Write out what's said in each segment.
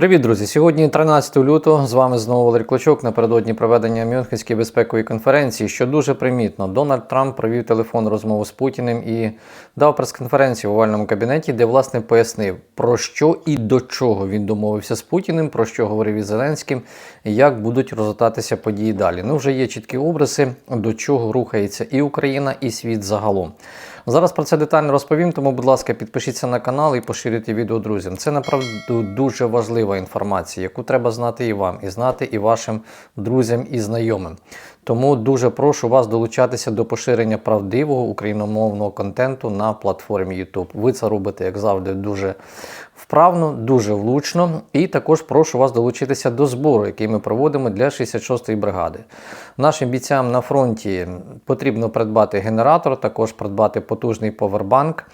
Привіт, друзі! Сьогодні 13 лютого. З вами знову Валерій Клочок напередодні проведення Мюнхенської безпекової конференції, що дуже примітно. Дональд Трамп провів телефонну розмову з Путіним і дав прес-конференцію в овальному кабінеті, де власне пояснив, про що і до чого він домовився з Путіним, про що говорив із Зеленським, і як будуть розгортатися події далі. Ну вже є чіткі образи, до чого рухається і Україна, і світ загалом. Зараз про це детально розповім, тому, будь ласка, підпишіться на канал і поширюйте відео друзям. Це направду дуже важлива інформація, яку треба знати і вам, і знати і вашим друзям і знайомим. Тому дуже прошу вас долучатися до поширення правдивого україномовного контенту на платформі YouTube. Ви це робите, як завжди, дуже вправно, дуже влучно. І також прошу вас долучитися до збору, який ми проводимо для 66-ї бригади. Нашим бійцям на фронті потрібно придбати генератор, також придбати потужний повербанк.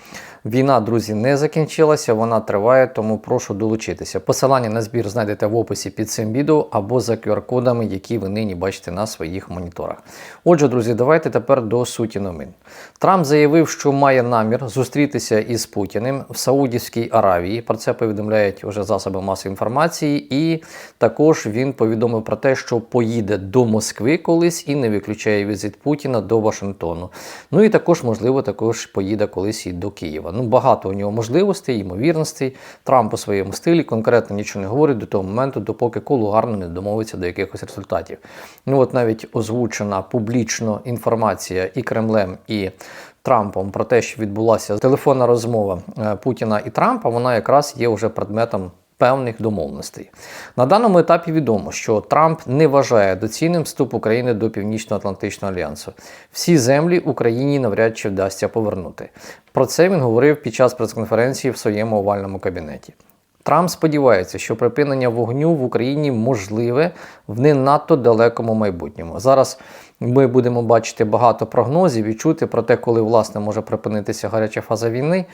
Війна, друзі, не закінчилася, вона триває, тому прошу долучитися. Посилання на збір знайдете в описі під цим відео або за QR-кодами, які ви нині бачите на своїх моніторах. Отже, друзі, давайте тепер до суті новин. Трамп заявив, що має намір зустрітися із Путіним в Саудівській Аравії. Про це повідомляють вже засоби масової інформації, і також він повідомив про те, що поїде до Москви колись і не виключає візит Путіна до Вашингтону. Ну і також, можливо, також поїде колись і до Києва. Ну, багато у нього можливостей, ймовірностей. Трамп у своєму стилі конкретно нічого не говорить до того моменту, допоки кулуарно не домовиться до якихось результатів. Ну от навіть озвучена публічно інформація і Кремлем, і Трампом про те, що відбулася телефонна розмова е, Путіна і Трампа, вона якраз є вже предметом. Певних домовленостей на даному етапі відомо, що Трамп не вважає доцільним вступ України до Північно-Атлантичного альянсу. Всі землі Україні навряд чи вдасться повернути. Про це він говорив під час прес-конференції в своєму овальному кабінеті. Трамп сподівається, що припинення вогню в Україні можливе в не надто далекому майбутньому. Зараз ми будемо бачити багато прогнозів і чути про те, коли власне може припинитися гаряча фаза війни.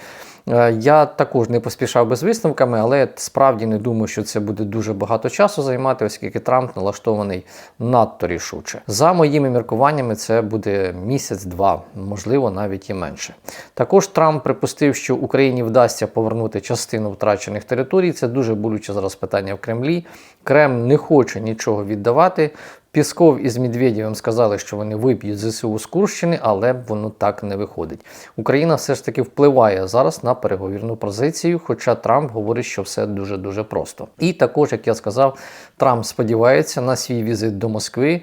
Е, Я також не поспішав би з висновками, але справді не думаю, що це буде дуже багато часу займати, оскільки Трамп налаштований надто рішуче. За моїми міркуваннями, це буде місяць-два, можливо, навіть і менше. Також Трамп припустив, що Україні вдасться повернути частину втрачених територій. Це дуже болюче зараз питання в Кремлі. Кремль не хоче нічого віддавати. Пісков із Медведєвим сказали, що вони вип'ють ЗСУ з Курщини, але воно так не виходить. Україна все ж таки впливає зараз на переговірну позицію, хоча Трамп говорить, що все дуже дуже просто. І також, як я сказав, Трамп сподівається на свій візит до Москви.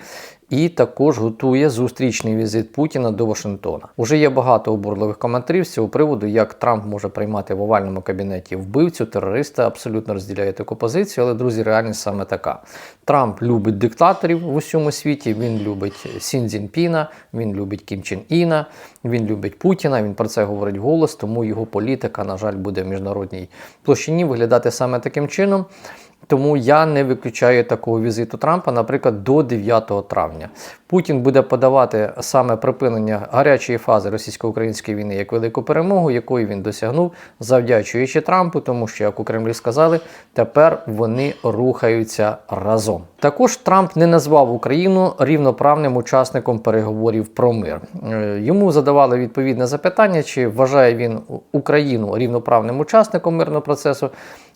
І також готує зустрічний візит Путіна до Вашингтона. Уже є багато обурливих коментарів з цього приводу, як Трамп може приймати в овальному кабінеті вбивцю, терориста. Абсолютно розділяє таку позицію. Але друзі, реальність саме така: Трамп любить диктаторів в усьому світі. Він любить Сін Цзіньпіна, він любить Кім Чен Іна, він любить Путіна. Він про це говорить голос, тому його політика, на жаль, буде в міжнародній площині виглядати саме таким чином. Тому я не виключаю такого візиту Трампа, наприклад, до 9 травня. Путін буде подавати саме припинення гарячої фази російсько-української війни як велику перемогу, якої він досягнув, завдячуючи Трампу, тому що, як у Кремлі сказали, тепер вони рухаються разом. Також Трамп не назвав Україну рівноправним учасником переговорів про мир. Е, Йому задавали відповідне запитання, чи вважає він Україну рівноправним учасником мирного процесу.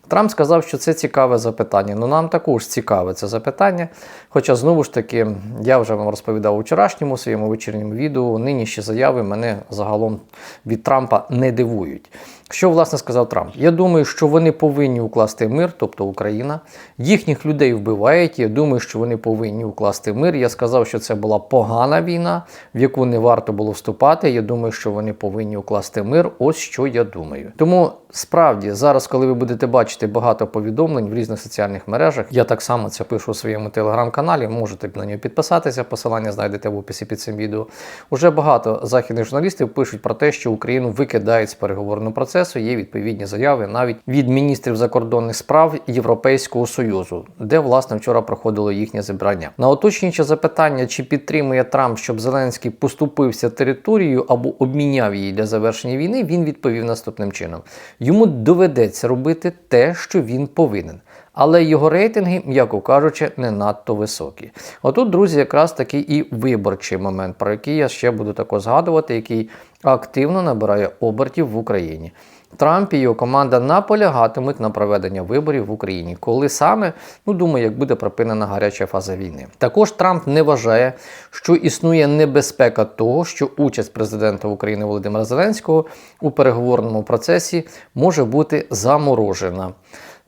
Трамп сказав, що це цікаве запитання. Ну нам також цікаве це запитання. Хоча, знову ж таки, я вже вам розповідав у вчорашньому своєму вечірньому відео, нинішні заяви мене загалом від Трампа не дивують. Що власне сказав Трамп? Я думаю, що вони повинні укласти мир, тобто Україна. Їхніх людей вбивають. Я думаю, що вони повинні укласти мир. Я сказав, що це була погана війна, в яку не варто було вступати. Я думаю, що вони повинні укласти мир. Ось що я думаю. Тому справді зараз, коли ви будете бачити багато повідомлень в різних соціальних мережах, я так само це пишу у своєму телеграм-каналі. Можете на нього підписатися. Посилання знайдете в описі під цим відео. Уже багато західних журналістів пишуть про те, що Україну викидають з переговорного процесу. Є відповідні заяви навіть від міністрів закордонних справ Європейського союзу, де власне вчора проходило їхнє зібрання. На уточнююче запитання, чи підтримує Трамп, щоб Зеленський поступився територією або обміняв її для завершення війни, він відповів наступним чином: йому доведеться робити те, що він повинен. Але його рейтинги, м'яко кажучи, не надто високі. Отут, друзі, якраз такий і виборчий момент, про який я ще буду також згадувати, який активно набирає обертів в Україні. Трамп і його команда наполягатимуть на проведення виборів в Україні, коли саме, ну думаю, як буде припинена гаряча фаза війни. Також Трамп не вважає, що існує небезпека того, що участь президента України Володимира Зеленського у переговорному процесі може бути заморожена.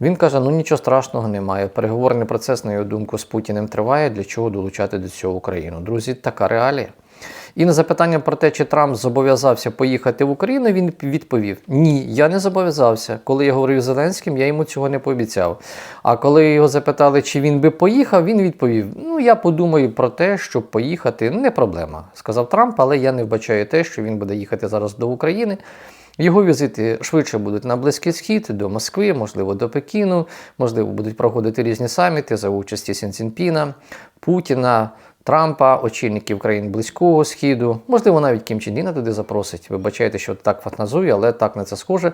Він каже: ну нічого страшного немає. Переговорний процес, на його думку, з Путіним триває. Для чого долучати до цього Україну? Друзі, така реалія. І на запитання про те, чи Трамп зобов'язався поїхати в Україну, він відповів: Ні, я не зобов'язався. Коли я говорив з Зеленським, я йому цього не пообіцяв. А коли його запитали, чи він би поїхав, він відповів: Ну, я подумаю про те, щоб поїхати, не проблема, сказав Трамп, але я не вбачаю те, що він буде їхати зараз до України. Його візити швидше будуть на Близький Схід, до Москви, можливо, до Пекіну, можливо, будуть проходити різні саміти за участі Сін Цзіньпіна, Путіна, Трампа, очільників країн Близького Східу, можливо, навіть Кім Чен Іна туди запросить. Вибачайте, що так фантазую, але так на це схоже.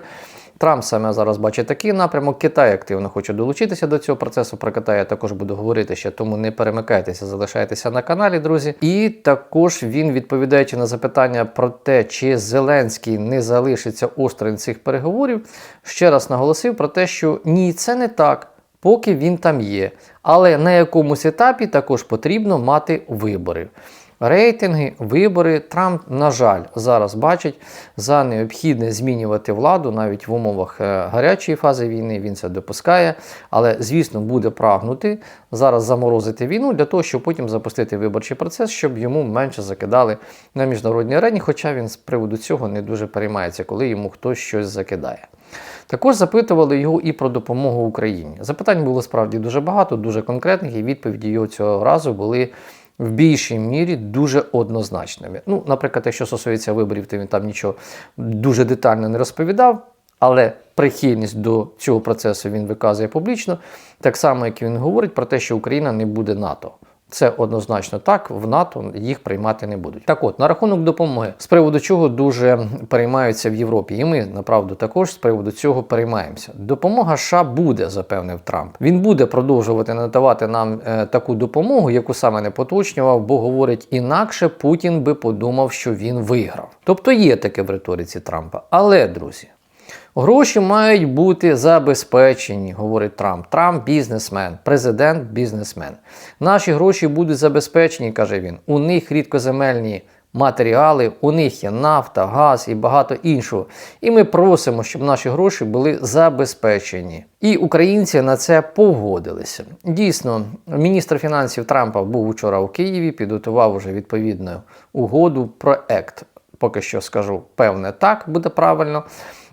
Трамп саме зараз бачить такий напрямок. Китай активно хоче долучитися до цього процесу. Про Китай я також буду говорити ще, тому не перемикайтеся, залишайтеся на каналі, друзі. І також він, відповідаючи на запитання про те, чи Зеленський не залишиться осторонь цих переговорів, ще раз наголосив про те, що ні, це не так. Поки він там є. Але на якомусь етапі також потрібно мати вибори. Рейтинги, вибори Трамп, на жаль, зараз бачить за необхідне змінювати владу навіть в умовах е, гарячої фази війни. Він це допускає, але, звісно, буде прагнути зараз заморозити війну для того, щоб потім запустити виборчий процес, щоб йому менше закидали на міжнародній арені. Хоча він з приводу цього не дуже переймається, коли йому хтось щось закидає. Також запитували його і про допомогу Україні. Запитань було справді дуже багато, дуже конкретних, і відповіді його цього разу були в більшій мірі дуже однозначними. Ну, наприклад, якщо стосується виборів, то він там нічого дуже детально не розповідав. Але прихильність до цього процесу він виказує публічно, так само, як він говорить про те, що Україна не буде НАТО. Це однозначно так, в НАТО їх приймати не будуть. Так от, на рахунок допомоги, з приводу чого дуже переймаються в Європі, і ми направду також з приводу цього переймаємося. Допомога США буде, запевнив Трамп. Він буде продовжувати надавати нам е, таку допомогу, яку саме не поточнював, бо говорить інакше, Путін би подумав, що він виграв. Тобто є таке в риториці Трампа. Але, друзі. Гроші мають бути забезпечені, говорить Трамп. Трамп бізнесмен, президент бізнесмен. Наші гроші будуть забезпечені, каже він. У них рідкоземельні матеріали, у них є нафта, газ і багато іншого. І ми просимо, щоб наші гроші були забезпечені. І українці на це погодилися. Дійсно, міністр фінансів Трампа був вчора у Києві, підготував уже відповідну угоду, проект. Поки що скажу, певне, так буде правильно.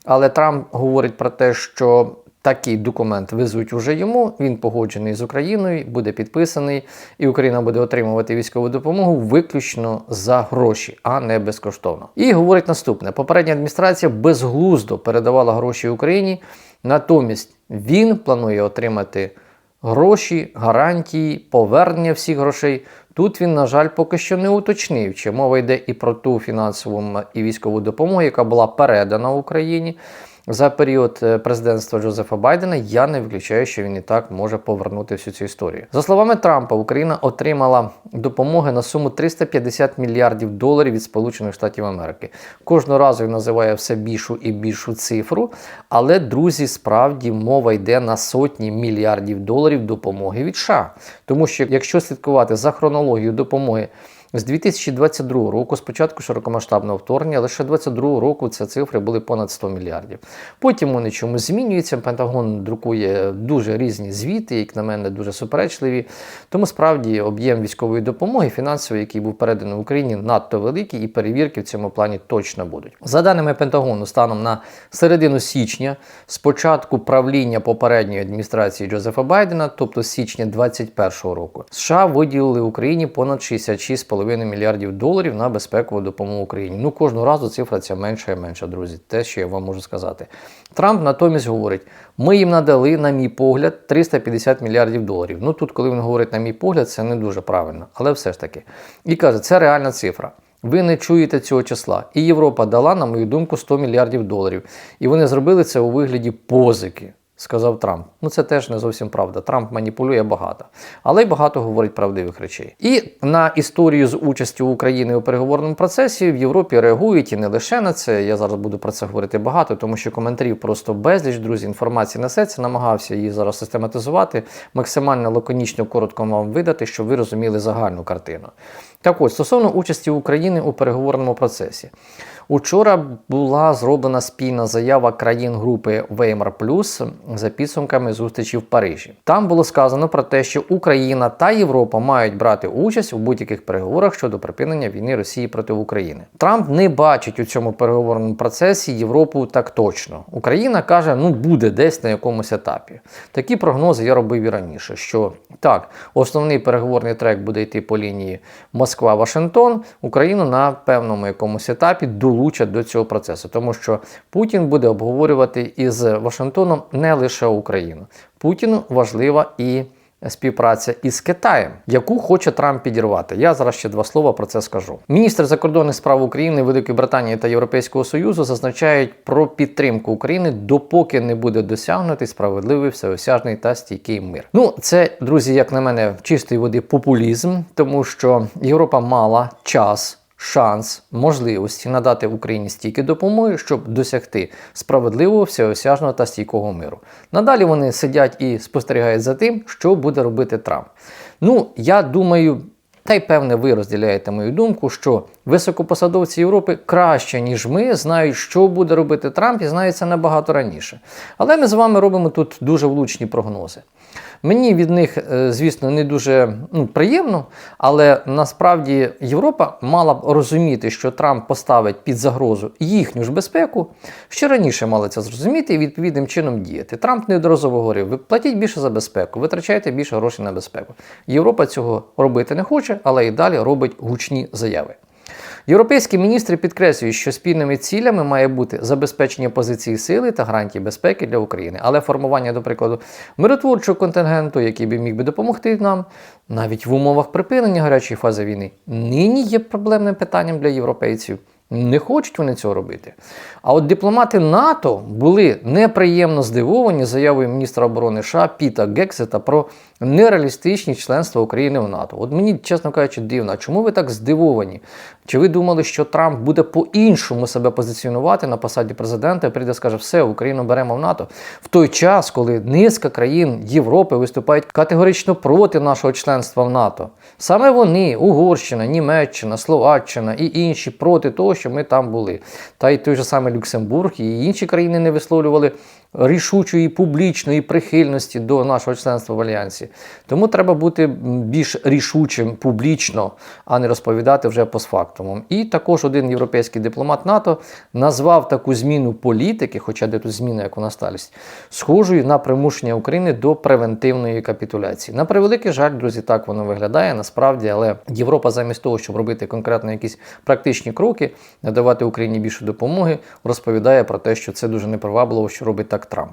Але Трамп говорить про те, що такий документ везуть уже йому. Він погоджений з Україною, буде підписаний, і Україна буде отримувати військову допомогу виключно за гроші, а не безкоштовно. І говорить наступне: попередня адміністрація безглуздо передавала гроші Україні, натомість він планує отримати. Гроші, гарантії, повернення всіх грошей. Тут він, на жаль, поки що не уточнив, чи мова йде і про ту фінансову і військову допомогу, яка була передана Україні за період е, президентства Джозефа Байдена. Я не виключаю, що він і так може повернути всю цю історію. За словами Трампа, Україна отримала допомоги на суму 350 мільярдів доларів від Сполучених Штатів Америки. Кожного разу він називає все більшу і більшу цифру. Але, друзі, справді мова йде на сотні мільярдів доларів допомоги від США. Тому що якщо слідкувати за хронологією допомоги. З 2022 року, спочатку широкомасштабного вторгнення, лише 2022 року ці цифри були понад 100 мільярдів. Потім вони чомусь змінюються. Пентагон друкує дуже різні звіти, як на мене, дуже суперечливі. Тому справді об'єм військової допомоги, фінансової, який був переданий Україні, надто великий, і перевірки в цьому плані точно будуть. За даними Пентагону, станом на середину січня, з початку правління попередньої адміністрації Джозефа Байдена, тобто з січня 2021 року, США виділили Україні понад 66,5 2,5 мільярдів доларів на безпекову допомогу Україні. Ну кожного разу цифра ця менша і менша, друзі. Те, що я вам можу сказати. Трамп натомість говорить: ми їм надали, на мій погляд, 350 мільярдів доларів. Ну тут, коли він говорить, на мій погляд, це не дуже правильно, але все ж таки. І каже, це реальна цифра. Ви не чуєте цього числа. І Європа дала, на мою думку, 100 мільярдів доларів. І вони зробили це у вигляді позики. Сказав Трамп. Ну це теж не зовсім правда. Трамп маніпулює багато, але й багато говорить правдивих речей. І на історію з участю України у переговорному процесі в Європі реагують і не лише на це. Я зараз буду про це говорити багато, тому що коментарів просто безліч, друзі. Інформації несеться, намагався її зараз систематизувати, максимально лаконічно, коротко вам видати, щоб ви розуміли загальну картину. Так ось, стосовно участі України у переговорному процесі. Учора була зроблена спільна заява країн групи Веймар Плюс за підсумками зустрічі в Парижі. Там було сказано про те, що Україна та Європа мають брати участь у будь-яких переговорах щодо припинення війни Росії проти України. Трамп не бачить у цьому переговорному процесі Європу так точно. Україна каже, ну буде десь на якомусь етапі. Такі прогнози я робив і раніше. Що так, основний переговорний трек буде йти по лінії Москва-Вашингтон, Україну на певному якомусь етапі долучать до цього процесу, тому що Путін буде обговорювати із Вашингтоном не лише Україну. Путіну важлива і співпраця із Китаєм, яку хоче Трамп підірвати. Я зараз ще два слова про це скажу. Міністр закордонних справ України, Великої Британії та Європейського Союзу зазначають про підтримку України, допоки не буде досягнутий справедливий, всеосяжний та стійкий мир. Ну, це друзі, як на мене, чистої води популізм, тому що Європа мала час шанс, можливості надати Україні стільки допомоги, щоб досягти справедливого, всеосяжного та стійкого миру. Надалі вони сидять і спостерігають за тим, що буде робити Трамп. Ну, я думаю. Та й певне, ви розділяєте мою думку, що високопосадовці Європи краще, ніж ми, знають, що буде робити Трамп, і знають це набагато раніше. Але ми з вами робимо тут дуже влучні прогнози. Мені від них, е, звісно, не дуже ну, приємно, але насправді Європа мала б розуміти, що Трамп поставить під загрозу їхню ж безпеку. Ще раніше мали це зрозуміти і відповідним чином діяти. Трамп неодноразово говорив: ви платіть більше за безпеку, витрачайте більше грошей на безпеку. Європа цього робити не хоче, але і далі робить гучні заяви. Європейські міністри підкреслюють, що спільними цілями має бути забезпечення позиції сили та гарантії безпеки для України, але формування, до прикладу, миротворчого контингенту, який би міг би допомогти нам, навіть в умовах припинення гарячої фази війни, нині є проблемним питанням для європейців. Не хочуть вони цього робити. А от дипломати НАТО були неприємно здивовані заявою міністра оборони США Піта Гексета про нереалістичність членства України в НАТО. От мені, чесно кажучи, дивно, чому ви так здивовані? Чи ви думали, що Трамп буде по-іншому себе позиціонувати на посаді президента і прийде скаже, все, Україну беремо в НАТО в той час, коли низка країн Європи виступають категорично проти нашого членства в НАТО? Саме вони, Угорщина, Німеччина, Словаччина і інші проти того, що ми там були. Та й той же самий Люксембург і інші країни не висловлювали рішучої публічної прихильності до нашого членства в альянсі. Тому треба бути більш рішучим публічно, а не розповідати вже постфактумом. І також один європейський дипломат НАТО назвав таку зміну політики, хоча де тут зміна, як вона сталість, схожою на примушення України до превентивної капітуляції. На превеликий жаль, друзі, так воно виглядає насправді, але Європа замість того, щоб робити конкретно якісь практичні кроки, надавати Україні більше допомоги, розповідає про те, що це дуже непривабливо, що робить так Трамп.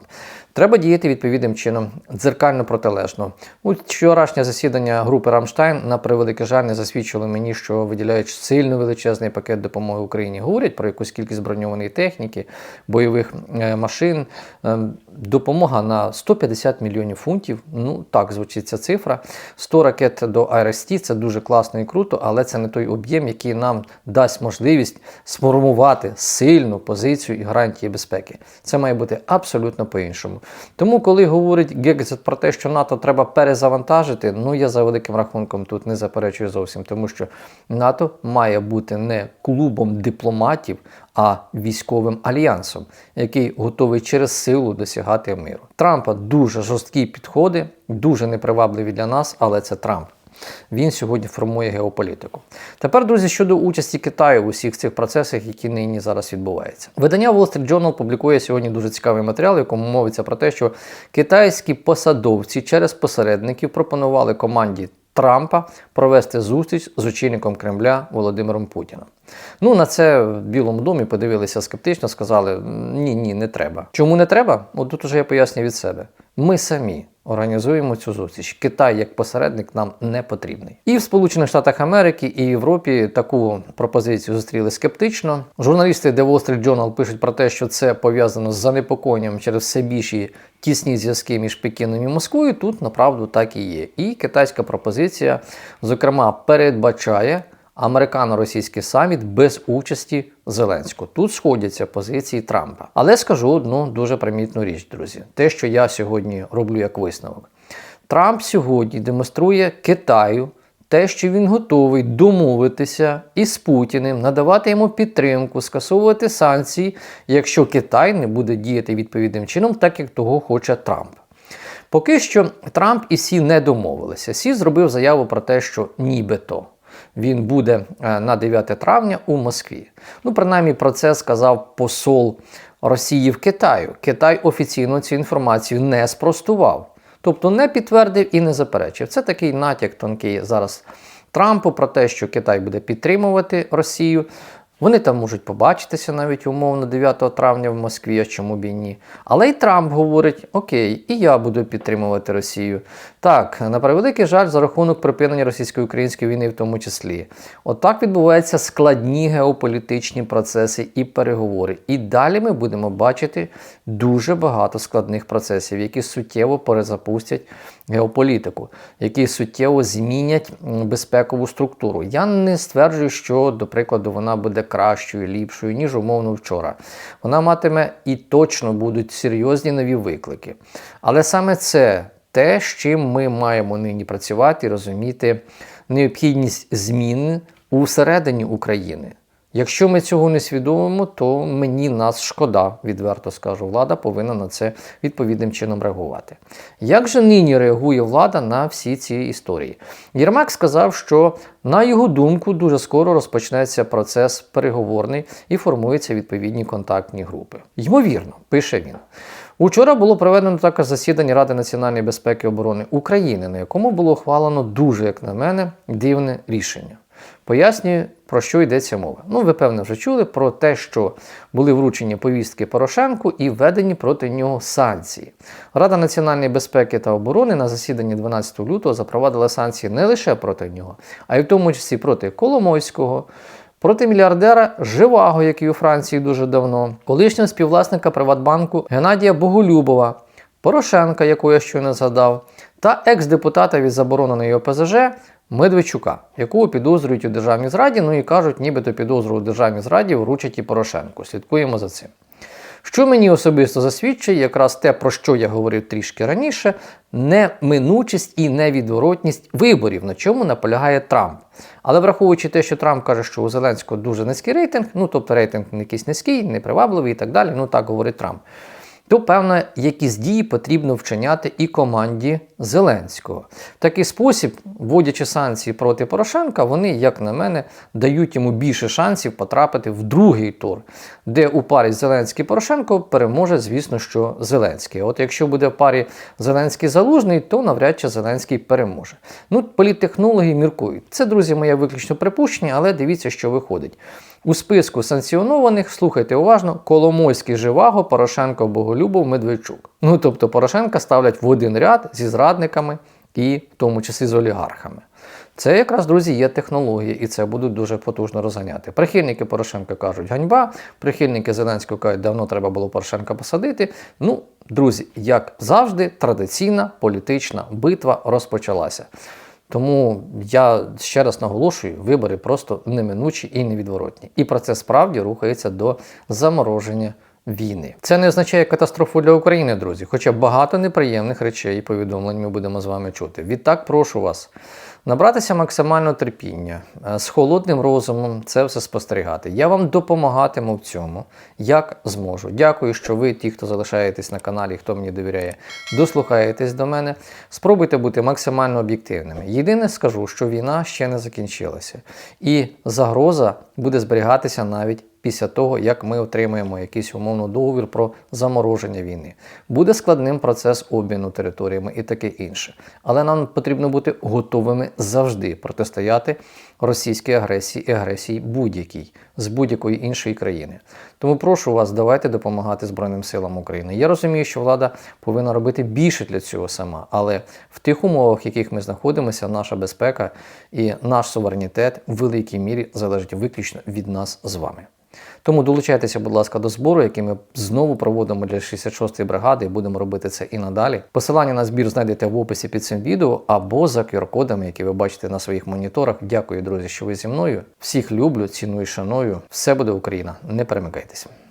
Треба діяти відповідним чином, дзеркально протилежно. У вчорашнє засідання групи Рамштайн на превеликий жаль не засвідчило мені, що виділяють сильно величезний пакет допомоги Україні. Говорять про якусь кількість броньованої техніки, бойових е, машин. Е, допомога на 150 мільйонів фунтів. Ну так звучить ця цифра. 100 ракет до АРСТ це дуже класно і круто, але це не той об'єм, який нам дасть можливість сформувати сильну позицію і гарантії безпеки. Це має бути абсолютно по-іншому. Тому, коли говорить Гексет про те, що НАТО треба перезавантажити, ну я за великим рахунком тут не заперечую зовсім, тому що НАТО має бути не клубом дипломатів, а військовим альянсом, який готовий через силу досягати миру. Трампа дуже жорсткі підходи, дуже непривабливі для нас, але це Трамп. Він сьогодні формує геополітику. Тепер, друзі, щодо участі Китаю в усіх цих процесах, які нині зараз відбуваються. Видання Wall Street Journal публікує сьогодні дуже цікавий матеріал, в якому мовиться про те, що китайські посадовці через посередників пропонували команді Трампа провести зустріч з очільником Кремля Володимиром Путіним. Ну, на це в Білому домі подивилися скептично, сказали: ні, ні, не треба. Чому не треба? От тут уже я поясню від себе. Ми самі організуємо цю зустріч. Китай як посередник нам не потрібний. І в Сполучених Штатах Америки, і Європі таку пропозицію зустріли скептично. Журналісти The Wall Street Journal пишуть про те, що це пов'язано з занепокоєнням через все більші тісні зв'язки між Пекіном і Москвою. Тут направду так і є. І китайська пропозиція, зокрема, передбачає американо-російський саміт без участі Зеленського. Тут сходяться позиції Трампа. Але скажу одну дуже примітну річ, друзі. Те, що я сьогодні роблю як висновок. Трамп сьогодні демонструє Китаю те, що він готовий домовитися із Путіним, надавати йому підтримку, скасовувати санкції, якщо Китай не буде діяти відповідним чином, так як того хоче Трамп. Поки що Трамп і Сі не домовилися. Сі зробив заяву про те, що нібито він буде е, на 9 травня у Москві. Ну, принаймні, про це сказав посол Росії в Китаю. Китай офіційно цю інформацію не спростував, тобто не підтвердив і не заперечив. Це такий натяк тонкий зараз Трампу про те, що Китай буде підтримувати Росію. Вони там можуть побачитися навіть умовно 9 травня в Москві, а чому б і ні. Але й Трамп говорить: Окей, і я буду підтримувати Росію. Так, на превеликий жаль, за рахунок припинення російсько-української війни, в тому числі. Отак відбуваються складні геополітичні процеси і переговори. І далі ми будемо бачити дуже багато складних процесів, які суттєво перезапустять геополітику, які суттєво змінять безпекову структуру. Я не стверджую, що, до прикладу, вона буде кращою, ліпшою, ніж умовно вчора. Вона матиме і точно будуть серйозні нові виклики. Але саме це те, з чим ми маємо нині працювати і розуміти необхідність змін усередині України. Якщо ми цього не свідомимо, то мені нас шкода, відверто скажу. Влада повинна на це відповідним чином реагувати. Як же нині реагує влада на всі ці історії? Єрмак сказав, що на його думку дуже скоро розпочнеться процес переговорний і формуються відповідні контактні групи. Ймовірно, пише він. Учора було проведено також засідання Ради національної безпеки і оборони України, на якому було ухвалено дуже, як на мене, дивне рішення. Пояснюю, про що йдеться мова. Ну, ви певно вже чули про те, що були вручені повістки Порошенку і введені проти нього санкції. Рада національної безпеки та оборони на засіданні 12 лютого запровадила санкції не лише проти нього, а й в тому числі проти Коломойського. Проти мільярдера Живаго, який у Франції дуже давно, колишнього співвласника Приватбанку Геннадія Боголюбова, Порошенка, якого я щойно згадав, та екс-депутата від забороненої ОПЗЖ Медведчука, якого підозрюють у державній зраді, ну і кажуть, нібито підозру у державній зраді вручать і Порошенку. Слідкуємо за цим. Що мені особисто засвідчує, якраз те, про що я говорив трішки раніше, неминучість і невідворотність виборів, на чому наполягає Трамп. Але враховуючи те, що Трамп каже, що у Зеленського дуже низький рейтинг, ну тобто рейтинг якийсь низький, непривабливий і так далі, ну так говорить Трамп, то певно, якісь дії потрібно вчиняти і команді Зеленського. В такий спосіб, вводячи санкції проти Порошенка, вони, як на мене, дають йому більше шансів потрапити в другий тур, де у парі Зеленський Порошенко переможе, звісно, що Зеленський. От якщо буде в парі Зеленський Залужний, то навряд чи Зеленський переможе. Ну, політтехнологи міркують. Це, друзі, моє виключно припущення, але дивіться, що виходить. У списку санкціонованих, слухайте уважно, Коломойський Живаго, Порошенко, Боголюбов, Медведчук. Ну тобто Порошенка ставлять в один ряд зі зрадниками і в тому числі з олігархами. Це якраз, друзі, є технології, і це будуть дуже потужно розганяти. Прихильники Порошенка кажуть ганьба, прихильники Зеленського кажуть, давно треба було Порошенка посадити. Ну, друзі, як завжди, традиційна політична битва розпочалася. Тому я ще раз наголошую, вибори просто неминучі і невідворотні. І про це справді рухається до замороження війни. Це не означає катастрофу для України, друзі, хоча багато неприємних речей і повідомлень ми будемо з вами чути. Відтак прошу вас набратися максимального терпіння, е, з холодним розумом це все спостерігати. Я вам допомагатиму в цьому, як зможу. Дякую, що ви, ті, хто залишаєтесь на каналі, хто мені довіряє, дослухаєтесь до мене. Спробуйте бути максимально об'єктивними. Єдине скажу, що війна ще не закінчилася, і загроза буде зберігатися навіть після того, як ми отримаємо якийсь умовно договір про замороження війни. Буде складним процес обміну територіями і таке інше. Але нам потрібно бути готовими завжди протистояти російській агресії і агресії будь-якій з будь-якої іншої країни. Тому прошу вас, давайте допомагати Збройним силам України. Я розумію, що влада повинна робити більше для цього сама, але в тих умовах, в яких ми знаходимося, наша безпека і наш суверенітет в великій мірі залежить виключно від нас з вами. Тому долучайтеся, будь ласка, до збору, який ми знову проводимо для 66-ї бригади, і будемо робити це і надалі. Посилання на збір знайдете в описі під цим відео або за QR-кодами, які ви бачите на своїх моніторах. Дякую, друзі, що ви зі мною. Всіх люблю, ціную, шаную. Все буде Україна. Не перемикайтеся.